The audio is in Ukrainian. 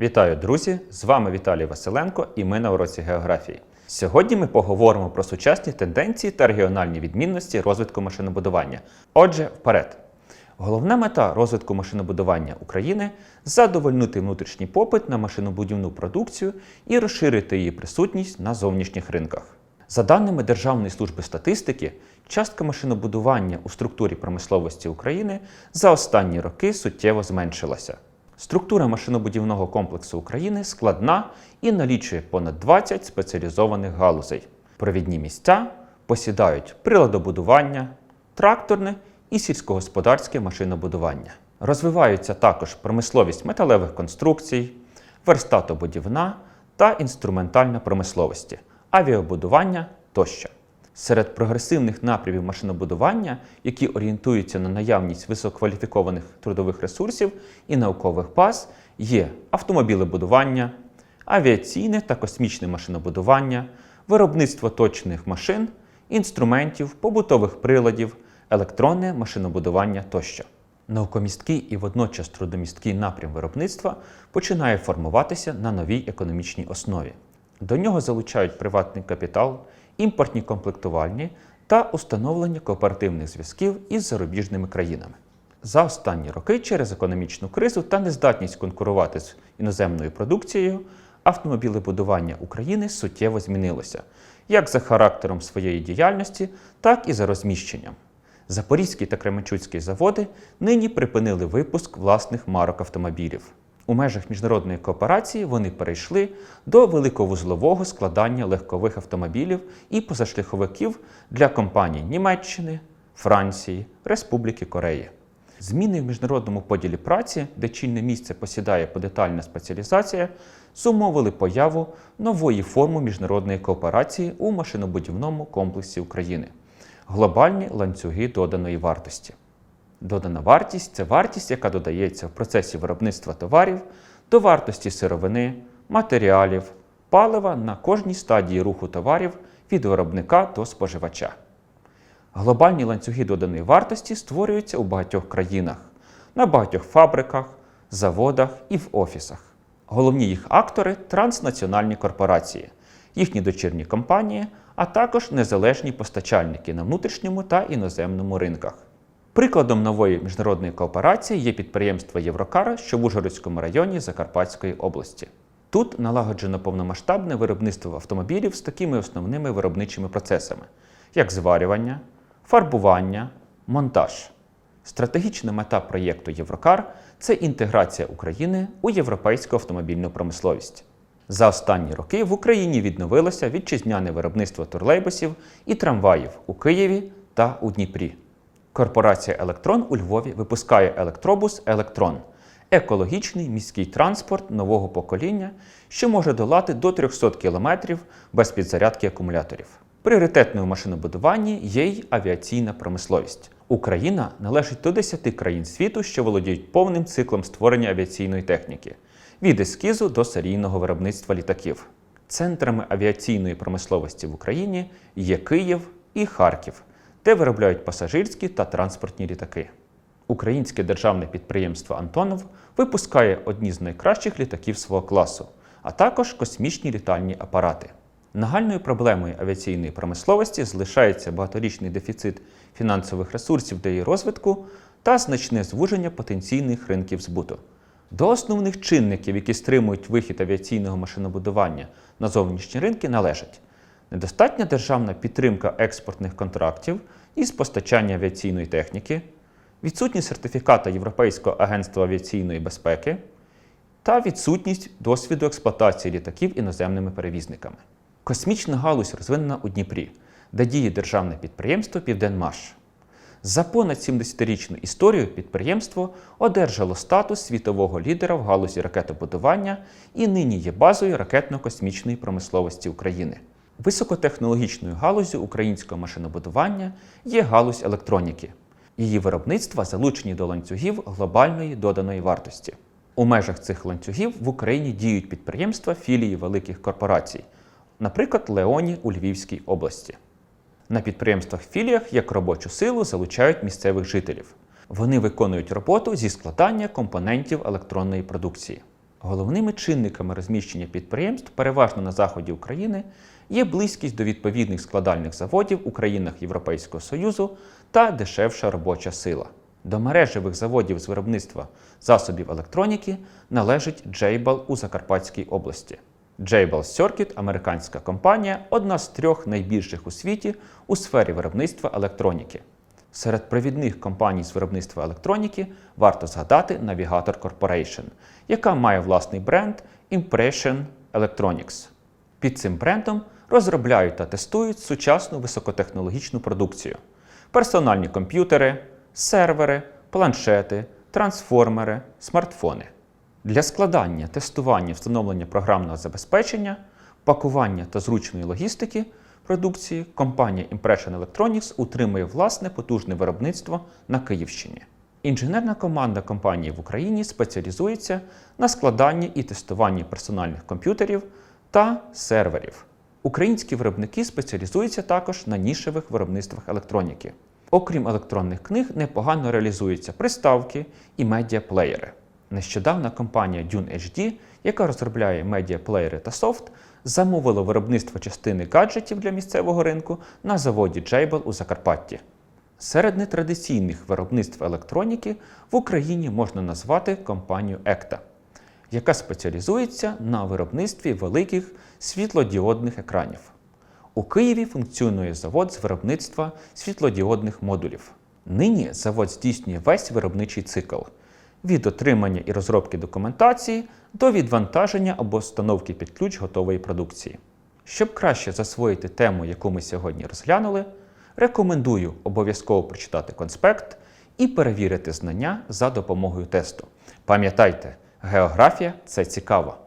Вітаю, друзі! З вами Віталій Василенко і ми на уроці географії. Сьогодні ми поговоримо про сучасні тенденції та регіональні відмінності розвитку машинобудування. Отже, вперед. Головна мета розвитку машинобудування України задовольнити внутрішній попит на машинобудівну продукцію і розширити її присутність на зовнішніх ринках. За даними Державної служби статистики, частка машинобудування у структурі промисловості України за останні роки суттєво зменшилася. Структура машинобудівного комплексу України складна і налічує понад 20 спеціалізованих галузей. Провідні місця посідають приладобудування, тракторне і сільськогосподарське машинобудування. Розвиваються також промисловість металевих конструкцій, верстатобудівна та інструментальна промисловості, авіабудування тощо. Серед прогресивних напрямів машинобудування, які орієнтуються на наявність висококваліфікованих трудових ресурсів і наукових баз, є автомобілебудування, авіаційне та космічне машинобудування, виробництво точних машин, інструментів, побутових приладів, електронне машинобудування тощо. Наукомісткий і водночас трудомісткий напрям виробництва починає формуватися на новій економічній основі. До нього залучають приватний капітал, імпортні комплектувальні та установлення кооперативних зв'язків із зарубіжними країнами. За останні роки через економічну кризу та нездатність конкурувати з іноземною продукцією автомобілебудування України суттєво змінилося як за характером своєї діяльності, так і за розміщенням. Запорізький та Кременчуцький заводи нині припинили випуск власних марок автомобілів. У межах міжнародної кооперації вони перейшли до великовузлового складання легкових автомобілів і позашляховиків для компаній Німеччини, Франції, Республіки Кореї. Зміни в міжнародному поділі праці, де чільне місце посідає подетальна спеціалізація, зумовили появу нової форми міжнародної кооперації у машинобудівному комплексі України глобальні ланцюги доданої вартості. Додана вартість це вартість, яка додається в процесі виробництва товарів до вартості сировини, матеріалів, палива на кожній стадії руху товарів від виробника до споживача. Глобальні ланцюги доданої вартості створюються у багатьох країнах, на багатьох фабриках, заводах і в офісах. Головні їх актори транснаціональні корпорації, їхні дочірні компанії, а також незалежні постачальники на внутрішньому та іноземному ринках. Прикладом нової міжнародної кооперації є підприємство Єврокара, що в Ужгородському районі Закарпатської області. Тут налагоджено повномасштабне виробництво автомобілів з такими основними виробничими процесами, як зварювання, фарбування, монтаж. Стратегічна мета проєкту Єврокар це інтеграція України у європейську автомобільну промисловість. За останні роки в Україні відновилося вітчизняне виробництво турлейбусів і трамваїв у Києві та у Дніпрі. Корпорація Електрон у Львові випускає електробус Електрон екологічний міський транспорт нового покоління, що може долати до 300 км без підзарядки акумуляторів. Пріоритетною машинобудуванні є й авіаційна промисловість. Україна належить до 10 країн світу, що володіють повним циклом створення авіаційної техніки від ескізу до серійного виробництва літаків. Центрами авіаційної промисловості в Україні є Київ і Харків, де виробляють пасажирські та транспортні літаки. Українське державне підприємство Антонов випускає одні з найкращих літаків свого класу, а також космічні літальні апарати. Нагальною проблемою авіаційної промисловості залишається багаторічний дефіцит фінансових ресурсів для її розвитку та значне звуження потенційних ринків збуту. До основних чинників, які стримують вихід авіаційного машинобудування на зовнішні ринки, належать недостатня державна підтримка експортних контрактів із постачання авіаційної техніки, відсутність сертифіката Європейського агентства авіаційної безпеки та відсутність досвіду експлуатації літаків іноземними перевізниками. Космічна галузь розвинена у Дніпрі, де діє державне підприємство Південмаш. За понад 70-річну історію підприємство одержало статус світового лідера в галузі ракетобудування і нині є базою ракетно-космічної промисловості України. Високотехнологічною галузю українського машинобудування є галузь електроніки. Її виробництва залучені до ланцюгів глобальної доданої вартості. У межах цих ланцюгів в Україні діють підприємства філії великих корпорацій, наприклад, Леоні у Львівській області. На підприємствах філіях як робочу силу залучають місцевих жителів. Вони виконують роботу зі складання компонентів електронної продукції. Головними чинниками розміщення підприємств, переважно на заході України, є близькість до відповідних складальних заводів у країнах Європейського Союзу та дешевша робоча сила. До мережевих заводів з виробництва засобів електроніки належить Jabil у Закарпатській області. Jabil Circuit – американська компанія, одна з трьох найбільших у світі у сфері виробництва електроніки. Серед провідних компаній з виробництва електроніки варто згадати Navigator Corporation, яка має власний бренд Impression Electronics. Під цим брендом розробляють та тестують сучасну високотехнологічну продукцію: персональні комп'ютери, сервери, планшети, трансформери, смартфони. Для складання, тестування, встановлення програмного забезпечення, пакування та зручної логістики продукції компанія Impression Electronics утримує власне потужне виробництво на Київщині. Інженерна команда компанії в Україні спеціалізується на складанні і тестуванні персональних комп'ютерів та серверів. Українські виробники спеціалізуються також на нішевих виробництвах електроніки. Окрім електронних книг, непогано реалізуються приставки і медіаплеєри. Нещодавно компанія Dune HD, яка розробляє медіаплеєри та софт, замовила виробництво частини гаджетів для місцевого ринку на заводі Jabil у Закарпатті. Серед нетрадиційних виробництв електроніки в Україні можна назвати компанію Екта, яка спеціалізується на виробництві великих світлодіодних екранів. У Києві функціонує завод з виробництва світлодіодних модулів. Нині завод здійснює весь виробничий цикл від отримання і розробки документації до відвантаження або встановки під ключ готової продукції. Щоб краще засвоїти тему, яку ми сьогодні розглянули, рекомендую обов'язково прочитати конспект і перевірити знання за допомогою тесту. Пам'ятайте, географія це цікаво.